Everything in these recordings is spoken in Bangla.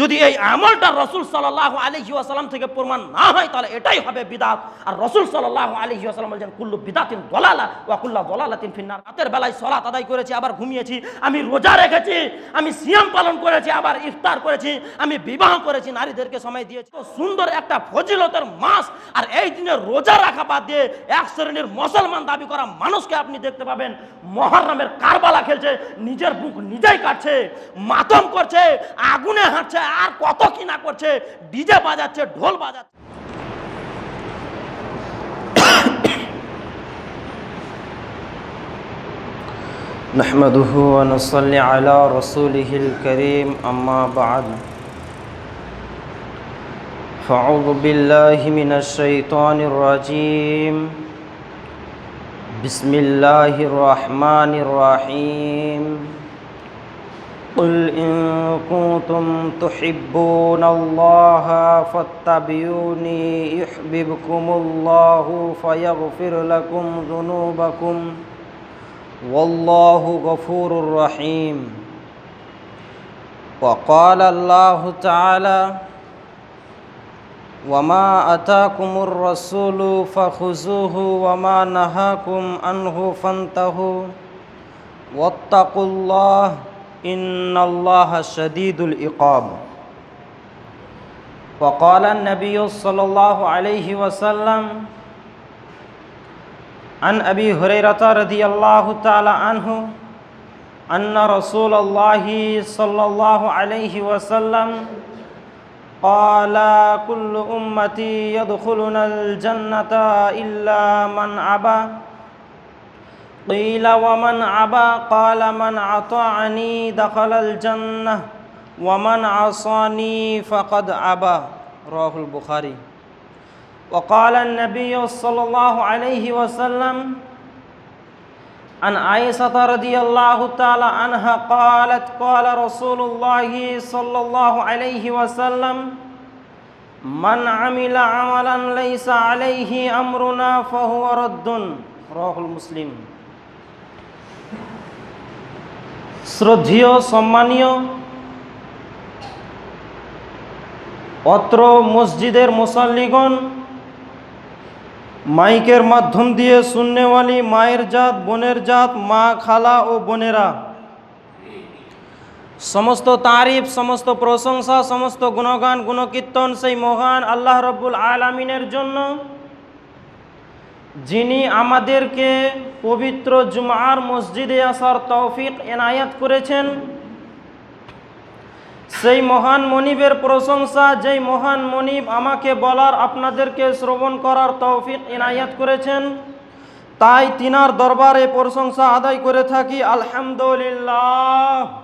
যদি এই আমলটা রসুল সাল্লাহ আলহি আসালাম থেকে প্রমাণ না হয়, তাহলে এটাই হবে বিদাত। আর রসুল সাল্লাহ আলহি আসালাম বলছেন, কুল্লু বিদাতিন দলালা ওয়া কুল্লা দলালাতিন ফিন্নার। রাতের বেলায় সলাত আদায় করেছি, আবার ঘুমিয়েছি, আমি রোজা রেখেছি, আমি সিয়াম পালন করেছি, আবার ইফতার করেছি, আমি বিবাহ করেছি, নারীদেরকে সময় দিয়েছি। তো সুন্দর একটা ফজিলতের মাস, আর এই দিনে রোজা রাখা বাদ দিয়ে এক শ্রেণির মুসলমান দাবি করা মানুষকে আপনি দেখতে পাবেন, মহরমের কারবালা খেলছে, নিজের বুক নিজেই কাটছে, মাতম করছে, আগুনে হাঁটছে আর কত কি না করছে ডিজে বাজাচ্ছে ঢোল বাজাচ্ছে نحمده ونصلي على رسوله الكريم أما بعد فأعوذ بالله من الشيطان الرجيم بسم الله الرحمن الرحيم قل إن كنتم تحبون الله فاتبعوني يحببكم الله فيغفر لكم ذنوبكم والله غفور رحيم. وقال الله تعالى وما أتاكم الرسول فخذوه وما نهاكم عنه فانتهوا. واتقوا الله إن الله شديد العقاب وقال النبي صلى الله عليه وسلم عن أبي هريرة رضي الله تعالى عنه أن رسول الله صلى الله عليه وسلم قال كل أمتي يدخلون الجنة إلا من أبى قيل ومن أبى قال من أطاعني دخل الجنة ومن عصاني فقد أبى رواه البخاري وقال النبي صلى الله عليه وسلم عن عائشة رضي الله تعالى عنها قالت قال رسول الله صلى الله عليه وسلم من عمل عملا ليس عليه أمرنا فهو رد رواه المسلم শ্রদ্ধেয়, সম্মানীয় অত্র মসজিদের মুসাল্লিগণ, মাইকের মাধ্যম দিয়ে শূন্যওয়ালি মায়ের জাত, বোনের জাত, মা, খালা ও বোনেরা। সমস্ত তারিফ, সমস্ত প্রশংসা, সমস্ত গুণগান, গুণকীর্তন সেই মহান আল্লাহ রব্বুল আলমিনের জন্য যিনি আমাদেরকে পবিত্র জুমার মসজিদে আসার তৌফিক এনায়াত করেছেন, সেই মহান মনিবের প্রশংসা, যেই মহান মনিব আমাকে বলার, আপনাদেরকে শ্রবণ করার তৌফিক এনায়াত করেছেন, তাই তিনার দরবারে প্রশংসা আদায় করে থাকি। আলহামদুলিল্লাহ।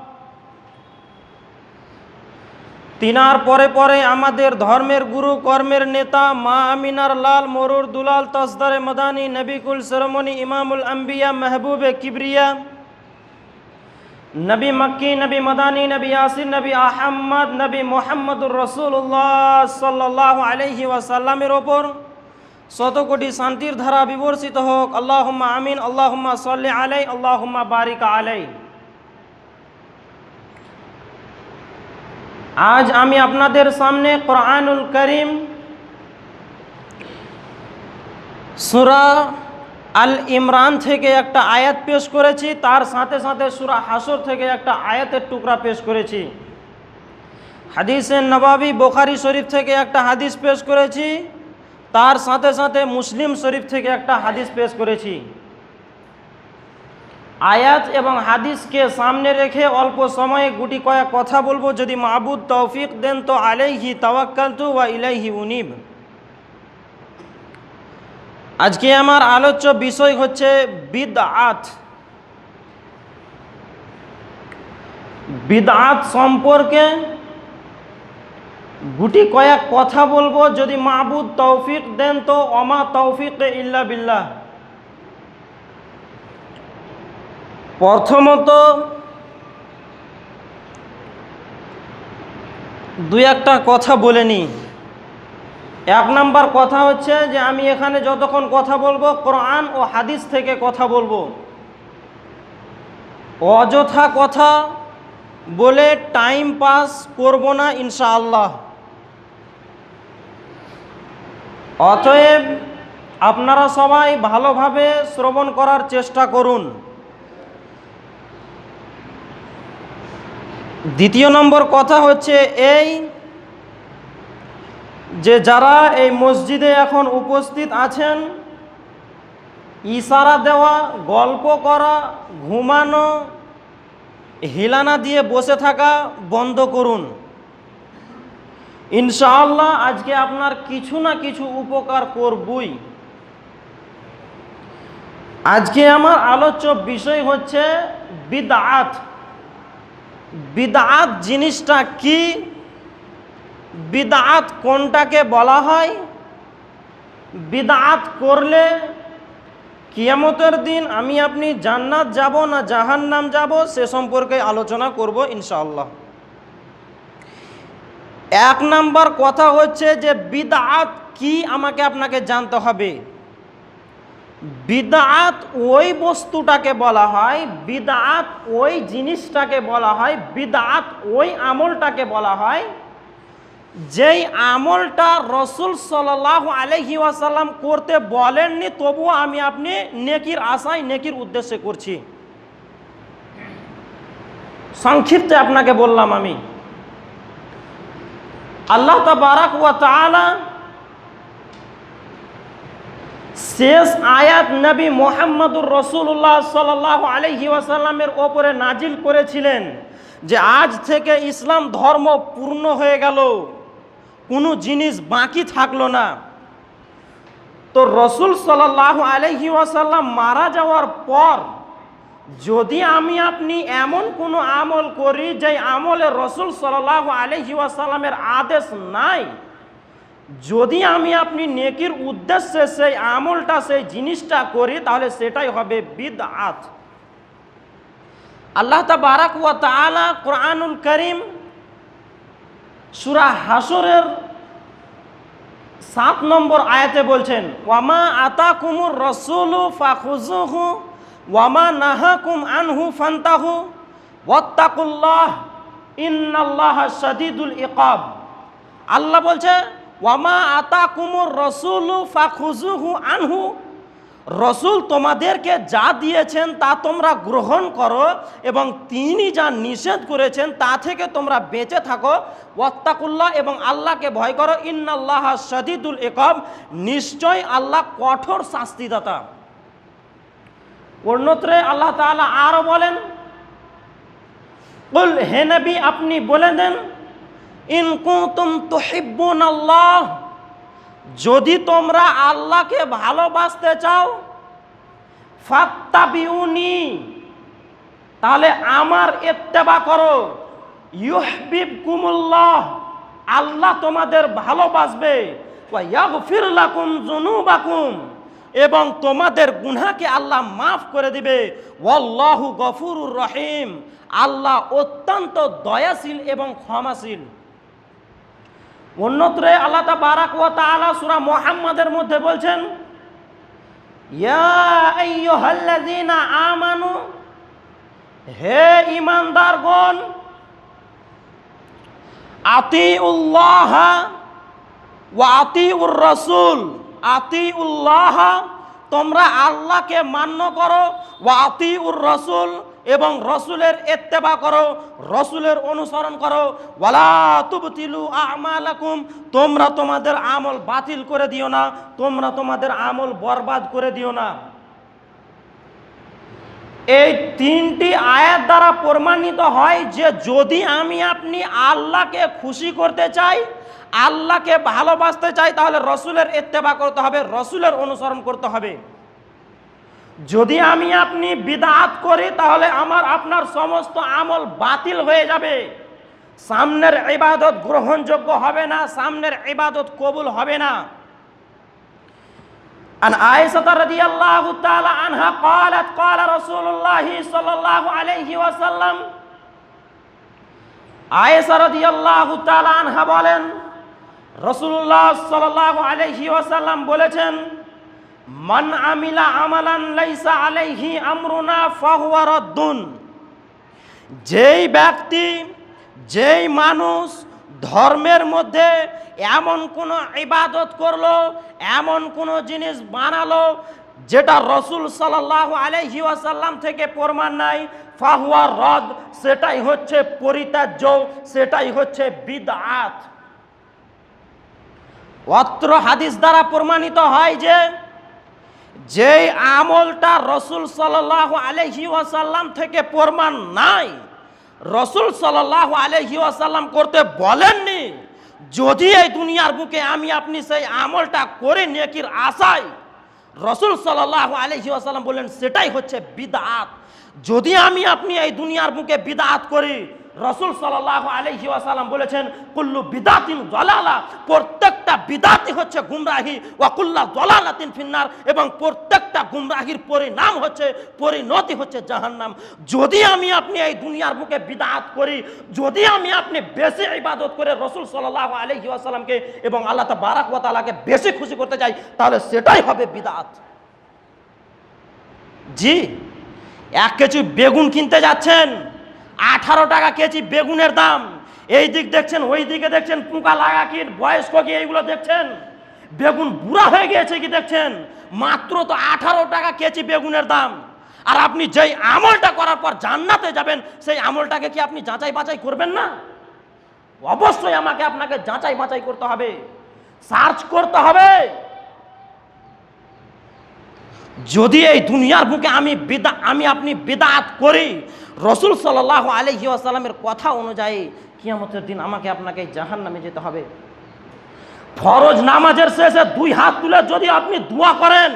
তিনার পরে পরে আমাদের ধর্মের গুরু, কর্মের নেতা, মা আমিনার লাল, মরুর দুলাল, তসদারে মদানী, নবিকুল সেরমনি, ইমামুল আম্বিয়া, মেহবুবে কিবরিয়া, নবী মক্কি, নবী মদানী, নবী ইয়াসির নবী আহম্মদ, নবী মোহাম্মদুর রসুল্লাহ সাল্লাহ আলহি ওয়াসাল্লামের ওপর শত কোটি শান্তির ধারা বিবর্ষিত হোক। আল্লাহুম্মা আমিন, আল্লাহুম্মা সাল্লি আলাই আল্লাহুম্মা বারিক আলাই আজ আমি আপনাদের সামনে কোরআনুল করিম, সুরা আল ইমরান থেকে একটা আয়াত পেশ করেছি, তার সাথে সাথে সুরা হাসর থেকে একটা আয়াতের টুকরা পেশ করেছি। হাদিসের নবাবি বোখারি শরীফ থেকে একটা হাদিস পেশ করেছি, তার সাথে সাথে মুসলিম শরীফ থেকে একটা হাদিস পেশ করেছি। আয়াত এবং হাদিসকে সামনে রেখে অল্প সময়ে গুটি কয়েক কথা বলব। যদি মাহবুদ তৌফিক দেন তো আলাইহি তাওয়াক্কালতু ওয়া ইলাইহি উনিব। আজকে আমার আলোচ্য বিষয় হচ্ছে বিদআত। বিদআত সম্পর্কে গুটি কয়েক কথা বলব। যদি মাহবুদ তৌফিক দেন তো অমা তৌফিক ইল্লা বিল্লাহ। প্রথমত দুই একটা কথা বলে নিই। এক নাম্বার কথা হচ্ছে যে আমি এখানে যতক্ষণ কথা বলব, কোরআন ও হাদিস থেকে কথা বলব। অযথা কথা বলে টাইম পাস করব না ইনশাআল্লাহ। অতএব আপনারা সবাই ভালোভাবে শ্রবণ করার চেষ্টা করুন। দ্বিতীয় নম্বর কথা হচ্ছে এই যে যারা এই মসজিদে এখন উপস্থিত আছেন, ইশারা দেওয়া, গল্প করা, ঘুমানো, হিলানা দিয়ে বসে থাকা বন্ধ করুন। ইনশাআল্লাহ আজকে আপনার কিছু না কিছু উপকার করবই। আজকে আমার আলোচ্য বিষয় হচ্ছে বিদআত। বিদআত জিনিসটা কি? বিদাত কোনটাকে বলা হয়? বিদাত করলে কিয়ামতের দিন আমি আপনি জান্নাত যাব না জাহান্নাম যাব, সে সম্পর্কে আলোচনা করব ইনশাআল্লাহ। এক নাম্বার কথা হচ্ছে যে বিদাত কি আমাকে আপনাকে জানতে হবে। বিদআত ওই বস্তুটাকে বলা হয় বিদাত ওই জিনিসটাকে বলা হয় বিদাত ওই আমলটাকে বলা হয়, যেই আমলটা রসুল সাল্লাহ আলহি ওয়াসাল্লাম করতে বলেননি, তবুও আমি আপনি নেকির আশায়, নেকির উদ্দেশ্যে করছি। সংক্ষিপ্তে আপনাকে বললাম আমি। আল্লাহ তাবারাক ওয়া তাআলা শেষ আয়াত নবী মোহাম্মদুর রসুল্লাহ সাল্লাহ আলহি ওয়াসাল্লামের ওপরে নাজিল করেছিলেন যে আজ থেকে ইসলাম ধর্ম পূর্ণ হয়ে গেল। কোনো জিনিস বাকি থাকল না। তো রসুল সাল্লাহ আলহি ওয়াসাল্লাম মারা যাওয়ার পর যদি আমি আপনি এমন কোনো আমল করি যে আমলে রসুল সাল্লাহ আলহি ওয়াসাল্লামের আদেশ নাই যদি আমি আপনি নেকির উদ্দেশ্যে সেই আমলটা, সেই জিনিসটা করি, তাহলে সেটাই হবে বিদ আত আল্লাহ তাবারাক ওয়া কোরআনুল করিম সুরা হাসরের সাত নম্বর আয়াতে বলছেন, ওয়ামা আতাকুমুর রসুলু ফাখুজুহু ওয়ামা নাহাকুম আনহু ফান্তাহু ওয়াত্তাকুল্লাহ ইন্নাল্লাহ শাদীদুল ইকাব। আল্লাহ বলছে ওয়ামা আতা কুমুর রসুলু ফাখুজুহু আনহু। রসুল তোমাদেরকে যা দিয়েছেন তা তোমরা গ্রহণ করো এবং তিনি যা নিষেধ করেছেন তা থেকে তোমরা বেঁচে থাকো। ওয়াত্তাকুল্লাহ এবং আল্লাহকে ভয় করো। ইন্নাল্লাহ সদিদুল একব নিশ্চয় আল্লাহ কঠোর শাস্তিদাতা। অন্যত্রে আল্লাহ তাআলা আরও বলেন বল হে নবী, আপনি বলে দেন ইন কুতুম তুহিব্বুন আল্লাহ, যদি তোমরা আল্লাহকে ভালোবাসতে চাও, ফাত্তাবিউনি, তাহলে আমার ইত্তেবা করো। ইউহবিব কুমুল্লাহ আল্লাহ তোমাদের ভালোবাসবে। ওয়া ইয়াগফির লাকুম যুনুবাকুম, এবং তোমাদের গুনাহকে আল্লাহ মাফ করে দিবে। ওয়াল্লাহু গফুরুর রহিম, আল্লাহ অত্যন্ত দয়াশীল এবং ক্ষমাশীল। অন্যত্রে আল্লাহ বারাক ওয়া তাআলা সূরা মোহাম্মদের মধ্যে বলছেন আমানু, হে ঈমানদারগণ, আতিউল্লাহ ওয়া আতিউর রাসূল আতিউল্লাহ, তোমরা আল্লাহকে মান্য করো, ওয়া আতিউর রাসূল এবং রসুলের এত্তেবা করো, রসুলের অনুসরণ করো। ওয়ালা আমালাকুম, তোমরা তোমাদের আমল বাতিল করে দিও না, তোমরা তোমাদের আমল বরবাদ করে দিও না। এই তিনটি আয়াত দ্বারা প্রমাণিত হয় যে যদি আমি আপনি আল্লাহকে খুশি করতে চাই, আল্লাহকে ভালোবাসতে চাই, তাহলে রসুলের এত্তেবা করতে হবে, রসুলের অনুসরণ করতে হবে। যদি আমি আপনি বিদাত করি তাহলে আমার আপনার সমস্ত আমল বাতিল হয়ে যাবে সামনের ইবাদত গ্রহণযোগ্য হবে না সামনের ইবাদত কবুল হবে না عن عائشة رضي الله تعالى عنها قالت قال رسول الله صلى الله عليه وسلم আয়েশা রাদিয়াল্লাহু তাআলা আনহা বলেন রাসূলুল্লাহ সাল্লাল্লাহু আলাইহি ওয়াসাল্লাম বলেছেন মান আমিলা আমালান লাইসা আলাইহি আমরুনা ফাহুয়া রাদ্দুন। যেই ব্যক্তি, যেই মানুষ ধর্মের মধ্যে এমন কোনো ইবাদত করল, এমন কোনো জিনিস বানালো, যেটা রসুল সাল্লাহ আলহি ওয়াসাল্লাম থেকে প্রমাণ নাই, ফাহুয়া রদ, সেটাই হচ্ছে পরিত্যাজ্য, সেটাই হচ্ছে বিদআত। অত্র হাদিস দ্বারা প্রমাণিত হয় যে যেই আমলটা রসুল সাল্লাহ আলহি ওয়াসাল্লাম থেকে প্রমাণ নাই, রসুল সাল্লাহ আলহি ওয়াসাল্লাম করতে বলেননি, যদি এই দুনিয়ার বুকে আমি আপনি সেই আমলটা করে নেকির আশায়, রসুল সাল্লাহ আলহি ওয়াসাল্লাম বললেন, সেটাই হচ্ছে বিদাত। যদি আমি আপনি এই দুনিয়ার বুকে বিদাত করি রসুল সাল্লাহ আলহি ওয়াসাল্লাম বলেছেন, কুল্লু বিদাতিন জলালা প্রত্যেকটা বিদাতি হচ্ছে গুমরাহি ওয়াকুল্লা জলালাতিন ফিন্নার, এবং প্রত্যেকটা গুমরাহির পরিণাম হচ্ছে, পরিণতি হচ্ছে জাহান্নাম। যদি আমি আপনি এই দুনিয়ার মুখে বিদাত করি, যদি আমি আপনি বেশি ইবাদত করে রসুল সাল্লাহ আলহি ওয়াসাল্লামকে এবং আল্লাহ বারাক ওয়া তাআলাকে বেশি খুশি করতে চাই, তাহলে সেটাই হবে বিদাত। জি, এক কেজি বেগুন কিনতে যাচ্ছেন আঠারো টাকা কেজি বেগুনের দাম। এই দিক দেখছেন, ওই দিকে দেখছেন পোকা লাগা কি বয়স্ক কি, এইগুলো দেখছেন? বেগুন বুড়া হয়ে গিয়েছে কি দেখছেন? মাত্র তো আঠারো টাকা কেজি বেগুনের দাম। আর আপনি যেই আমলটা করার পর জান্নাতে যাবেন, সেই আমলটাকে কি আপনি যাচাই বাছাই করবেন না? অবশ্যই আমাকে আপনাকে যাচাই বাছাই করতে হবে। সার্চ করতে হবে। যদি এই দুনিয়ার বুকে আমি বিদা আমি আপনি বিদাত করি, রসুল সাল্লাহ আলহি আসালামের কথা অনুযায়ী কিয়ামতের দিন আমাকে আপনাকে জাহান নামে যেতে হবে। ফরজ নামাজের শেষে দুই হাত তুলে যদি আপনি দোয়া করেন,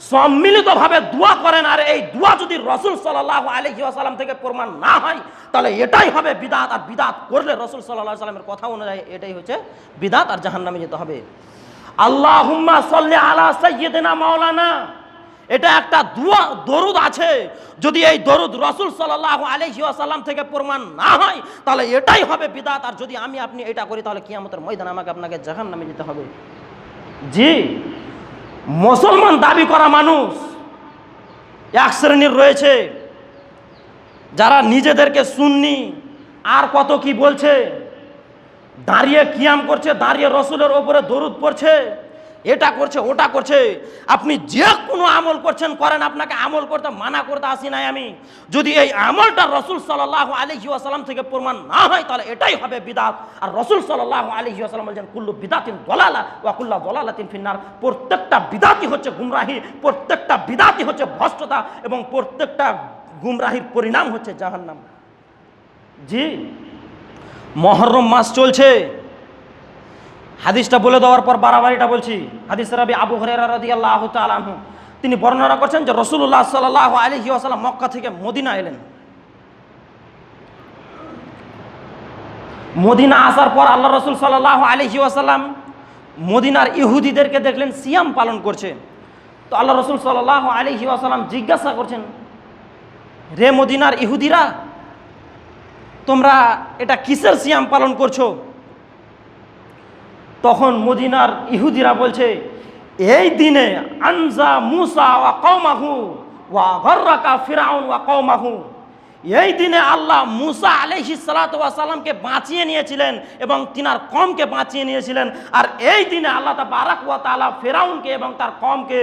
সম্মিলিতভাবে দোয়া করেন, আর এই দোয়া যদি রসুল সাল্লাহ আলহি আসালাম থেকে প্রমাণ না হয়, তাহলে এটাই হবে বিদাত। আর বিদাত করলে রসুল সাল্লাহ সাল্লামের কথা অনুযায়ী এটাই হচ্ছে বিদাত, আর জাহান নামে যেতে হবে। আল্লাহ হুম্মা সাল্লি আলা সাইয়্যিদিনা মাওলানা। এটা একটা দুয়া, দরুদ আছে। যদি এই দরুদ রসুল সাল্লাহ আলহি আসাল্লাম থেকে প্রমাণ না হয়, তাহলে এটাই হবে বিদাত। আর যদি আমি আপনি এটা করি, তাহলে কিয়ামতের ময়দান আমাকে আপনাকে জাহান নামে যেতে হবে। জি, মুসলমান দাবি করা মানুষ এক শ্রেণির রয়েছে। যারা নিজেদেরকে শুননি আর কত কি বলছে? দাঁড়িয়ে কিয়াম করছে, দাঁড়িয়ে রসুলের ওপরে দরুদ পড়ছে, এটা করছে, ওটা করছে। আপনি যে কোনো আমল করছেন, করেন আপনাকে আমল করতে, মানা করতে আসি নাই আমি। যদি এই আমলটা রসুল সাল্লাহ আলহি আসালাম থেকে প্রমাণ না হয়, তাহলে এটাই হবে বিদাত। আর রসুল সাল্লাহ আলহি আসালাম বলছেন, কুল্লু বিদাতিন দলালা ওয়াকুল্লা দলালাতিন ফিন্নার। প্রত্যেকটা বিদাতি হচ্ছে গুমরাহি, প্রত্যেকটা বিদাতি হচ্ছে ভ্রষ্টতা এবং প্রত্যেকটা গুমরাহির পরিণাম হচ্ছে জাহান্নাম। জি? মহরম মাস চলছে। হাদিসটা বলে দেওয়ার পর বাড়াবাড়িটা বলছি। হাদিস রাবি আবু রদি আল্লাহ তালাহু তিনি বর্ণনা করছেন যে রসুল্লাহ সাল্লাহ আলহি আসালাম মক্কা থেকে মদিনা এলেন। মদিনা আসার পর আল্লাহ রসুল সাল্লাহ আলহি আসাল্লাম মদিনার ইহুদিদেরকে দেখলেন, সিয়াম পালন করছে। তো আল্লাহ রসুল সাল্লাহ আলহি আসাল্লাম জিজ্ঞাসা করছেন, রে মদিনার ইহুদিরা তোমরা এটা কিসের সিয়াম পালন করছ? তখন মদিনার ইহুদিরা বলছে, এই দিনে আনজা মুসা ওয়া কৌমাহু ওয়া গর্রাকা ফিরাউন ওয়া কৌমাহু এই দিনে আল্লাহ মুসা আলহি সালাতামকে বাঁচিয়ে নিয়েছিলেন এবং তিনার কমকে বাঁচিয়ে নিয়েছিলেন। আর এই দিনে আল্লাহ তা বারাক ওয়া তালা ফেরাউনকে এবং তার কমকে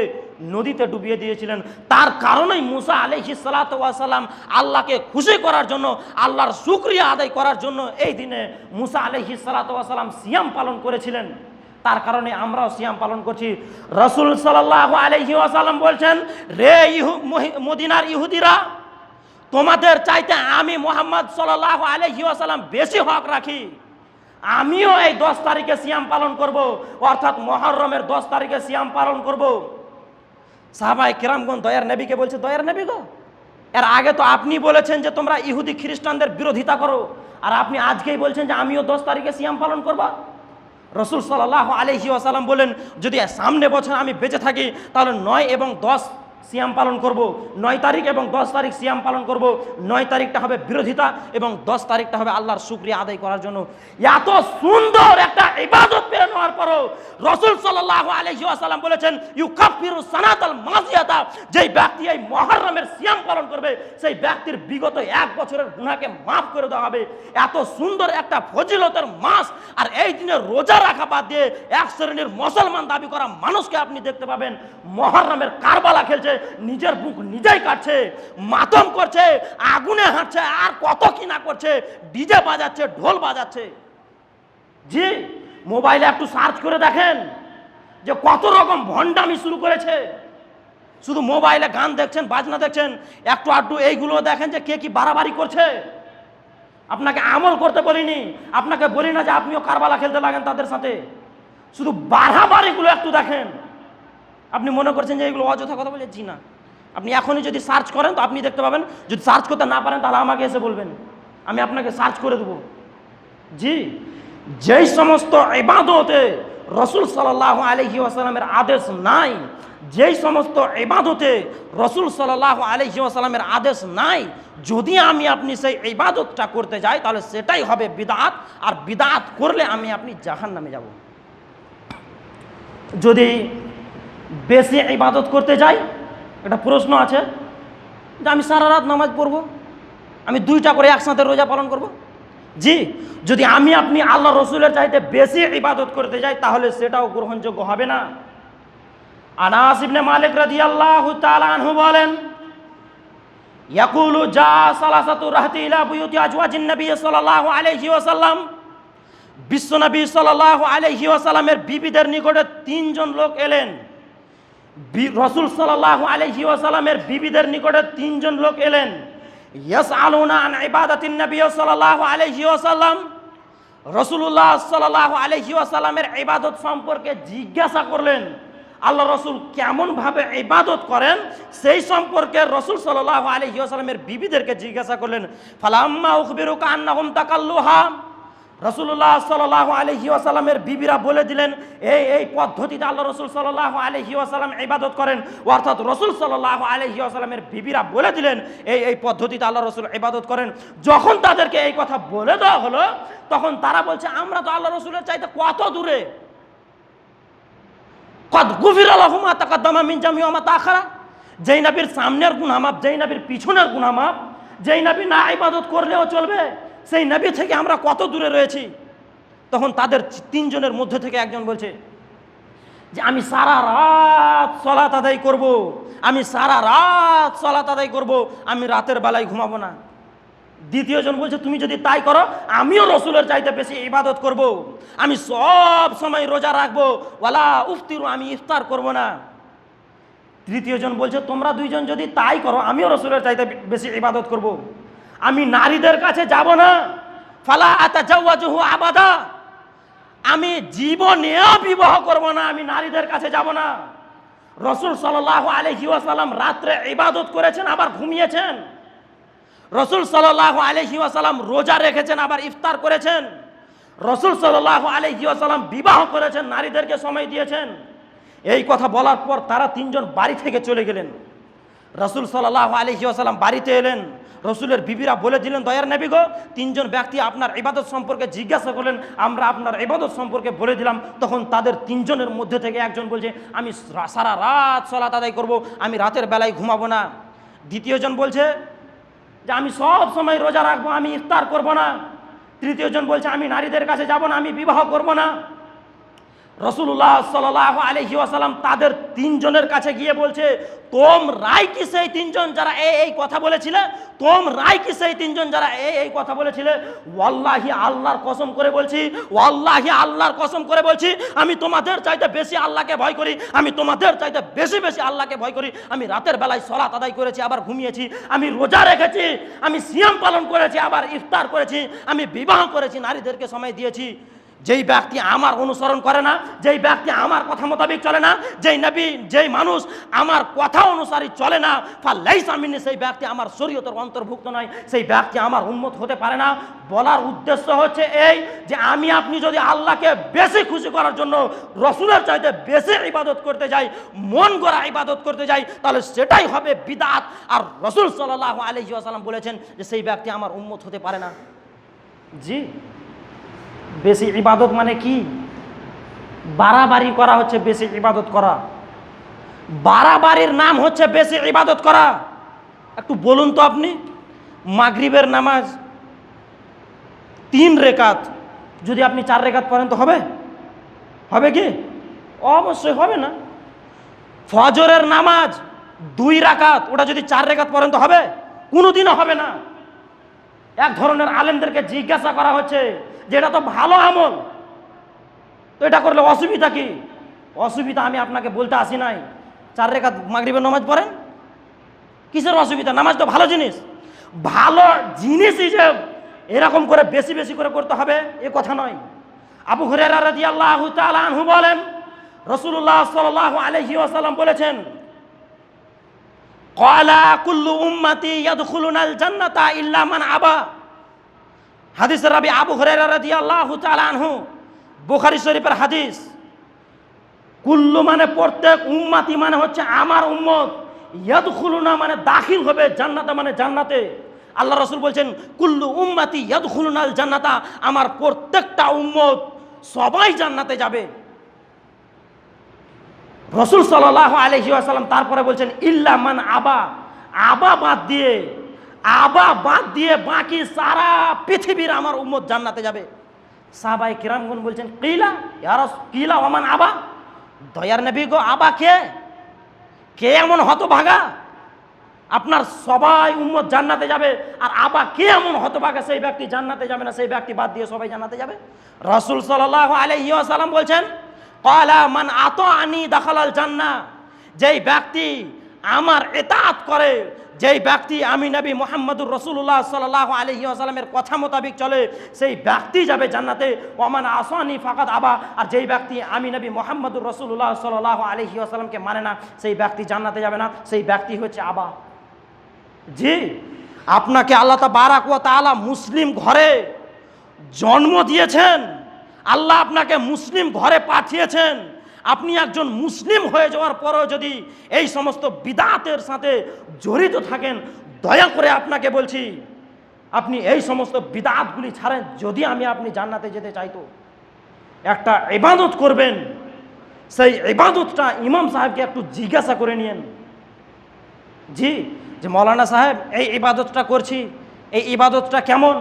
নদীতে ডুবিয়ে দিয়েছিলেন। তার কারণেই মুসা আলহি সালাতাম আল্লাহকে খুশি করার জন্য, আল্লাহর শুক্রিয়া আদায় করার জন্য এই দিনে মুসা আলহি সালাতাম সিয়াম পালন করেছিলেন। তার কারণে আমরাও সিয়াম পালন করছি। রসুল সাল্লাহ আলহি আসাল্লাম বলছেন, রে ইহু মদিনার ইহুদিরা, তোমাদের চাইতে আমি মোহাম্মদ সাল্লাহ আলহি আসাল্লাম বেশি হক রাখি। আমিও এই দশ তারিখে সিয়াম পালন করব, অর্থাৎ মহরমের দশ তারিখে সিয়াম পালন করব। সাহাবাই কিরামগণ দয়ার নবীকে বলছে, দয়ার নবী গো, এর আগে তো আপনি বলেছেন যে তোমরা ইহুদি খ্রিস্টানদের বিরোধিতা করো, আর আপনি আজকেই বলছেন যে আমিও দশ তারিখে সিয়াম পালন করব? রসুল সাল্লাহ আলহি আসালাম বলেন, যদি সামনে বছর আমি বেঁচে থাকি, তাহলে নয় এবং দশ সিয়াম পালন করব। নয় তারিখ এবং দশ তারিখ সিয়াম পালন করব। নয় তারিখটা হবে বিরোধিতা এবং দশ তারিখটা হবে আল্লাহর শুক্রিয়া আদায় করার জন্য। এত সুন্দর একটা ইবাদত পেয়ে নেওয়ার পরও রসুল সাল্লাহ আলহি আসাল্লাম বলেছেন ইউ কাফিরু সানাতাল মাজিয়াতা যেই ব্যক্তি এই মহরমের সিয়াম পালন করবে, সেই ব্যক্তির বিগত এক বছরের গুণাকে মাফ করে দেওয়া হবে। এত সুন্দর একটা ফজিলতের মাস আর এই দিনে রোজা রাখা বাদ দিয়ে এক শ্রেণির মুসলমান দাবি করা মানুষকে আপনি দেখতে পাবেন, মহরমের কারবালা খেলছে। নিজের বুক নিজেই কাটছে, মাতম করছে, আগুনে হাঁটছে, আর কত কি না করছে, ডিজে বাজাচ্ছে, ঢোল বাজাচ্ছে। জি, মোবাইলে একটু সার্চ করে দেখেন যে কত রকম ভণ্ডামি শুরু করেছে। শুধু মোবাইলে গান দেখছেন, বাজনা দেখছেন, একটু আধটু এইগুলো দেখেন যে কে কি বাড়াবাড়ি করছে। আপনাকে আমল করতে বলিনি, আপনাকে বলি না যে আপনিও কারবালা খেলতে লাগেন তাদের সাথে। শুধু বাড়াবাড়িগুলো একটু দেখেন। আপনি মনে করছেন যে এগুলো অযথা কথা বলে? জি না। আপনি এখনই যদি সার্চ করেন, তো আপনি দেখতে পাবেন, যদি সার্চ করতে না পারেন, তাহলে আমাকে এসে বলবেন। আমি আপনাকে সার্চ করে দেবো। জি। যেই সমস্ত এবাদতে রসুল সাল্লাহ আলহি আসালামের আদেশ নাই, যেই সমস্ত এবাদতে রসুল সাল্লাহ আলহি আসালামের আদেশ নাই, যদি আমি আপনি সেই ইবাদতটা করতে যাই, তাহলে সেটাই হবে বিদাত। আর বিদাত করলে আমি আপনি জাহান নামে যাব। যদি বেশি ইবাদত করতে যাই, একটা প্রশ্ন আছে যে আমি সারা রাত নামাজ পড়ব, আমি দুইটা করে একসাথে রোজা পালন করব? জি, যদি আমি আপনি আল্লাহ রসুলের চাইতে বেশি ইবাদত করতে যাই, তাহলে সেটাও গ্রহণযোগ্য হবে না। আনাস ইবনে মালিক রাদিয়াল্লাহু তাআলা আনহু বলেন, ইয়াকুলু জা সালাসাতু রাহতি ইলা বুয়ুতি আজওয়াজিন নবী সাল্লাল্লাহু আলাইহি ওয়াসাল্লাম। বিশ্বনবী সাল্লাল্লাহু আলাইহি ওয়াসাল্লামের বিবিদের নিকটে তিনজন লোক এলেন। রসুল সাল্লাল্লাহু আলাইহি ওয়াসাল্লামের বিবিদের নিকটে তিনজন লোক এলেন। ইয়াস আলুনা আন ইবাদাতিন নবী সাল্লাল্লাহু আলাইহি ওয়াসাল্লাম। রসুল্লাহ সাল্লাল্লাহু আলাইহি ওয়াসাল্লামের ইবাদত সম্পর্কে জিজ্ঞাসা করলেন, আল্লাহ রসুল কেমনভাবে ইবাদত করেন? সেই সম্পর্কে রসুল সাল্লাল্লাহু আলাইহি ওয়াসাল্লামের বিবিদেরকে জিজ্ঞাসা করলেন, ফালাম্মা উখবিরুকা আন্নাহুম তাকাল্লুহা? রসুল্লাহ সাল্লাহ আলহি আসালামের বিবিরা বলে দিলেন, এই এই পদ্ধতিতে আল্লাহ রসুল সাল্লাহ আলহি আসালাম ইবাদত করেন। অর্থাৎ রসুল সাল্লাহ আলহি আসালামের বিবিরা বলে দিলেন, এই এই পদ্ধতিতে আল্লাহ রসুল ইবাদত করেন। যখন তাদেরকে এই কথা বলে দেওয়া হলো, তখন তারা বলছে, আমরা তো আল্লাহ রসুলের চাইতে কত দূরে? কদ গুফির আলহমা তাকাদ্দামা মিন জামিয়া তাখারা যেই নবীর সামনের গুনামাপ যেই নবীর পিছনের গুনামাপ যেই নবী না ইবাদত করলেও চলবে সেই নবী থেকে আমরা কত দূরে রয়েছি তখন তাদের তিনজনের মধ্যে থেকে একজন বলছে যে, আমি সারা রাত সলাত আদায় করব। আমি সারা রাত সলাত আদায় করব। আমি রাতের বেলায় ঘুমাবো না দ্বিতীয় জন বলছে, তুমি যদি তাই করো, আমিও রসুলের চাইতে বেশি ইবাদত করব। আমি সব সময় রোজা রাখব ওয়ালা উফতিরু, আমি ইফতার করব না তৃতীয় জন বলছে, তোমরা দুইজন যদি তাই করো, আমিও রসুলের চাইতে বেশি ইবাদত করব। আমি নারীদের কাছে যাব না। ফালা আতা জাওয়াজহু আবাদা। আমি জীবনেও বিবাহ করব না, আমি নারীদের কাছে যাব না। রসুল সাল্লাহ আলহি ওয়াসাল্লাম রাত্রে ইবাদত করেছেন, আবার ঘুমিয়েছেন। রসুল সাল্লাহ আলহি ওয়াসাল্লাম রোজা রেখেছেন, আবার ইফতার করেছেন। রসুল সাল্লাহ আলহি ওয়াসাল্লাম বিবাহ করেছেন, নারীদেরকে সময় দিয়েছেন। এই কথা বলার পর তারা তিনজন বাড়ি থেকে চলে গেলেন। রসুল সাল্লাহ আলহি আসাল্লাম বাড়িতে এলেন। রসুলের বিবিরা বলে দিলেন, দয়ার নেবি গো, তিনজন ব্যক্তি আপনার ইবাদত সম্পর্কে জিজ্ঞাসা করলেন, আমরা আপনার ইবাদত সম্পর্কে বলে দিলাম। তখন তাদের তিনজনের মধ্যে থেকে একজন বলছে, আমি সারা রাত সলাত আদায় করব, আমি রাতের বেলায় ঘুমাবো না। দ্বিতীয়জন বলছে, যে আমি সব সময় রোজা রাখব, আমি ইফতার করব না। তৃতীয়জন বলছে, আমি নারীদের কাছে যাব না, আমি বিবাহ করব না। রসুল্লাহ সাল্লাহ আলহি আসালাম তাদের তিনজনের কাছে গিয়ে বলছে, তোম রায় কি সেই তিনজন যারা এই এই কথা বলেছিলে? তোম রায় কি সেই তিনজন যারা এই এই কথা বলেছিলে? ওয়াল্লাহি আল্লাহর কসম করে বলছি, ওয়াল্লাহি আল্লাহর কসম করে বলছি, আমি তোমাদের চাইতে বেশি আল্লাহকে ভয় করি, আমি তোমাদের চাইতে বেশি বেশি আল্লাহকে ভয় করি। আমি রাতের বেলায় সলাত আদায় করেছি, আবার ঘুমিয়েছি, আমি রোজা রেখেছি, আমি সিয়াম পালন করেছি, আবার ইফতার করেছি, আমি বিবাহ করেছি, নারীদেরকে সময় দিয়েছি। যেই ব্যক্তি আমার অনুসরণ করে না, যেই ব্যক্তি আমার কথা মোতাবেক চলে না, যেই নবী, যেই মানুষ আমার কথা অনুসারী চলে না ফাল্লাই সামিনী সেই ব্যক্তি আমার শরীয়তের অন্তর্ভুক্ত নয়, সেই ব্যক্তি আমার উন্মত হতে পারে না। বলার উদ্দেশ্য হচ্ছে এই যে আমি আপনি যদি আল্লাহকে বেশি খুশি করার জন্য, রসুলের চাইতে বেশি ইবাদত করতে যাই, মন গড়া ইবাদত করতে যাই, তাহলে সেটাই হবে বিদাত। আর রসুল সাল্লাহ আলহি আসালাম বলেছেন যে সেই ব্যক্তি আমার উন্মত হতে পারে না। জি। বেশি ইবাদত মানে কি? বাড়াবাড়ি করা হচ্ছে বেশি ইবাদত করা। বাড়াবাড়ির নাম হচ্ছে বেশি ইবাদত করা। একটু বলুন তো আপনি, মাগরিবের নামাজ তিন রেখাত, যদি আপনি চার রেখাত পড়েন তো হবে? হবে কি? অবশ্যই হবে না। ফজরের নামাজ দুই রাকাত ওটা যদি চার রেখাত পড়েন তো হবে? কোনোদিনও হবে না। এক ধরনের আলেমদেরকে জিজ্ঞাসা করা হচ্ছে যে এটা তো ভালো আমল। তো এটা করলে অসুবিধা কি? অসুবিধা আমি আপনাকে বলতে আসি নাই। চার রেখা মাগরিবের নামাজ পড়েন? কিসের অসুবিধা? নামাজ তো ভালো জিনিস। ভালো জিনিসই যে এরকম করে বেশি বেশি করে করতে হবে, এ কথা নয়। আবু হুরেরা রাদিয়াল্লাহু তাআলা আনহু বলেন রসুল্লাহ সাল্লাল্লাহু আলাইহি ওয়াসাল্লাম বলেছেন কলা কুল্লু উম্মতি ইয়াদখুলুনাল জান্নাতা ইল্লা মান আবা। হাদিসের রাবি আবু হুরায়রা রাদিয়াল্লাহু তাআলা আনহু, বুখারী শরীফের হাদিস, কুল্লু মানে প্রত্যেক উম্মাতি মানে হচ্ছে আমার উম্মত, ইয়াদখুলুনা মানে দাখিল হবে জান্নাতে মানে জান্নাতে। আল্লাহ রসুল বলছেন, কুল্লু উম্মাতি ইয়াদখুলুনাল জান্নাতা, আমার প্রত্যেকটা উম্মত সবাই জান্নাতে যাবে। রসুল সাল্লাহ আলহি আসাল্লাম তারপরে বলছেন, ইল্লা মান আবা। আবা বাদ দিয়ে, আবা বাদ দিয়ে বাকি সারা পৃথিবীর আমার উম্মত জান্নাতে যাবে। সাহাবাই কিরামগুন বলছেন, কিলা ইয়ার কিলা ওমান আবা? দয়ার নবী গো, আবা কে? কে এমন হতভাগা? আপনার সবাই উম্মত জান্নাতে যাবে, আর আবা কে এমন হতভাগা? সেই ব্যক্তি জান্নাতে যাবে না, সেই ব্যক্তি বাদ দিয়ে সবাই জান্নাতে যাবে? রসুল সাল্লাহ আলহি আসাল্লাম বলছেন কলা মান আত আনি দাখালাল জান্না যেই ব্যক্তি আমার এতাত করে, যেই ব্যক্তি আমি নবী মোহাম্মদুর রসুল্লাহ সাল্লাহ আলহি আসালামের কথা মোতাবিক চলে, সেই ব্যক্তি যাবে জান্নাতে। ওমান আসানি ফাকাত আবা। আর যেই ব্যক্তি আমি নবী মোহাম্মদুর রসুল্লাহ সাল্লাহ আলহি আসালামকে মানে না, সেই ব্যক্তি জান্নাতে যাবে না, সেই ব্যক্তি হচ্ছে আবা। জি, আপনাকে আল্লাহ তা বারাক ও তালা মুসলিম ঘরে জন্ম দিয়েছেন। আল্লাহ আপনাকে মুসলিম ঘরে পাঠিয়েছেন। আপনি একজন মুসলিম হয়ে যাওয়ার পরেও যদি এই সমস্ত বিদাতের সাথে জড়িত থাকেন, দয়া করে আপনাকে বলছি, আপনি এই সমস্ত বিদাতগুলি ছাড়েন, যদি আমি আপনি জান্নাতে যেতে চাইতো একটা ইবাদত করবেন। সেই ইবাদতটা ইমাম সাহেবকে একটু জিজ্ঞাসা করে নিয়েন। জি, যে মৌলানা সাহেব, এই ইবাদতটা করছি, এই ইবাদতটা কেমন?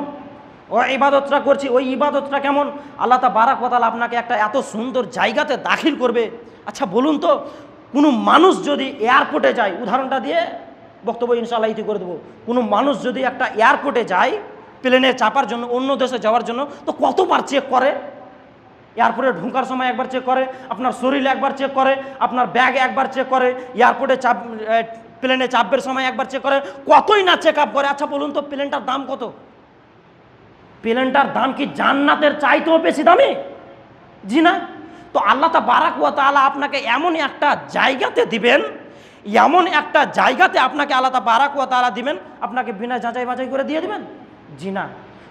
ও ইবাদতটা করছি, ওই ইবাদতটা কেমন? আল্লাহ তা বারাক কথাল আপনাকে একটা এত সুন্দর জায়গাতে দাখিল করবে। আচ্ছা বলুন তো, কোনো মানুষ যদি এয়ারপোর্টে যায়, উদাহরণটা দিয়ে বক্তব্য ইনশাল্লাহ ইতি করে দেবো। কোনো মানুষ যদি একটা এয়ারপোর্টে যায়, প্লেনে চাপার জন্য, অন্য দেশে যাওয়ার জন্য, তো কতবার চেক করে? এয়ারপোর্টে ঢুকার সময় একবার চেক করে, আপনার শরীর একবার চেক করে, আপনার ব্যাগ একবার চেক করে, এয়ারপোর্টে চাপ প্লেনে চাপবের সময় একবার চেক করে, কতই না চেক আপ করে? আচ্ছা বলুন তো, প্লেনটার দাম কত? প্লেনটার দাম কি জান্নাতের চাইতেও বেশি দামি? জি না? তো আল্লাহ তা বারাক ওয়া তাআলা আপনাকে এমন একটা জায়গাতে দিবেন, এমন একটা জায়গাতে আপনাকে আল্লাহ তা বারাক তাআলা দিবেন, আপনাকে বিনা যাচাই বাছাই করে দিয়ে দিবেন? জি না।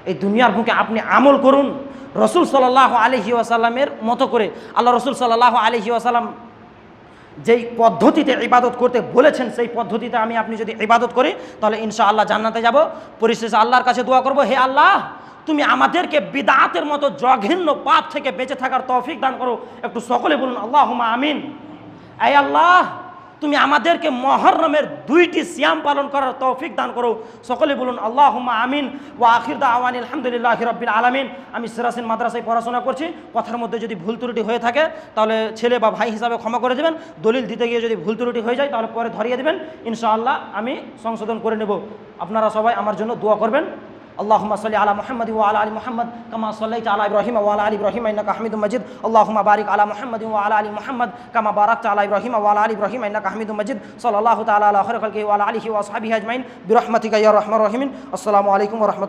এই দুনিয়ার বুকে আপনি আমল করুন। রসুল সাল্লাহ আলহি ওয়াসাল্লামের মতো করে আল্লাহ রসুল সাল্লাহ আলহি ওয়াসাল্লাম যেই পদ্ধতিতে ইবাদত করতে বলেছেন, সেই পদ্ধতিতে আমি আপনি যদি ইবাদত করি, তাহলে ইনশা আল্লাহ জান্নাতে যাব। পরিশেষে আল্লাহর কাছে দোয়া করব, হে আল্লাহ! তুমি আমাদেরকে বিদাতের মতো জঘন্য পাপ থেকে বেঁচে থাকার তৌফিক দান করো। একটু সকলে বলুন আল্লাহ আমিন। এই আল্লাহ, তুমি আমাদেরকে মহরমের দুইটি সিয়াম পালন করার তৌফিক দান করো। সকলে বলুন আল্লাহ আমিন। ও আখির দা আওয়ান আলহামদুলিল্লাহ রব্বিল আলমিন। আমি সিরাসিন মাদ্রাসায় পড়াশোনা করছি। কথার মধ্যে যদি ভুল ত্রুটি হয়ে থাকে, তাহলে ছেলে বা ভাই হিসাবে ক্ষমা করে দেবেন। দলিল দিতে গিয়ে যদি ভুল ত্রুটি হয়ে যায়, তাহলে পরে ধরিয়ে দেবেন। ইনশাআল্লাহ আমি সংশোধন করে নেব। আপনারা সবাই আমার জন্য দোয়া করবেন। اللهم صل على محمد وعلى ال محمد كما صليت على ابراهيم وعلى ال ابراهيم انك حميد مجيد اللهم بارك على محمد وعلى ال محمد كما باركت على ابراهيم وعلى ال ابراهيم انك حميد مجيد صلى الله تعالى على خير خلقه وعلى اله واصحابه اجمعين برحمتك يا ارحم الراحمين السلام عليكم ورحمه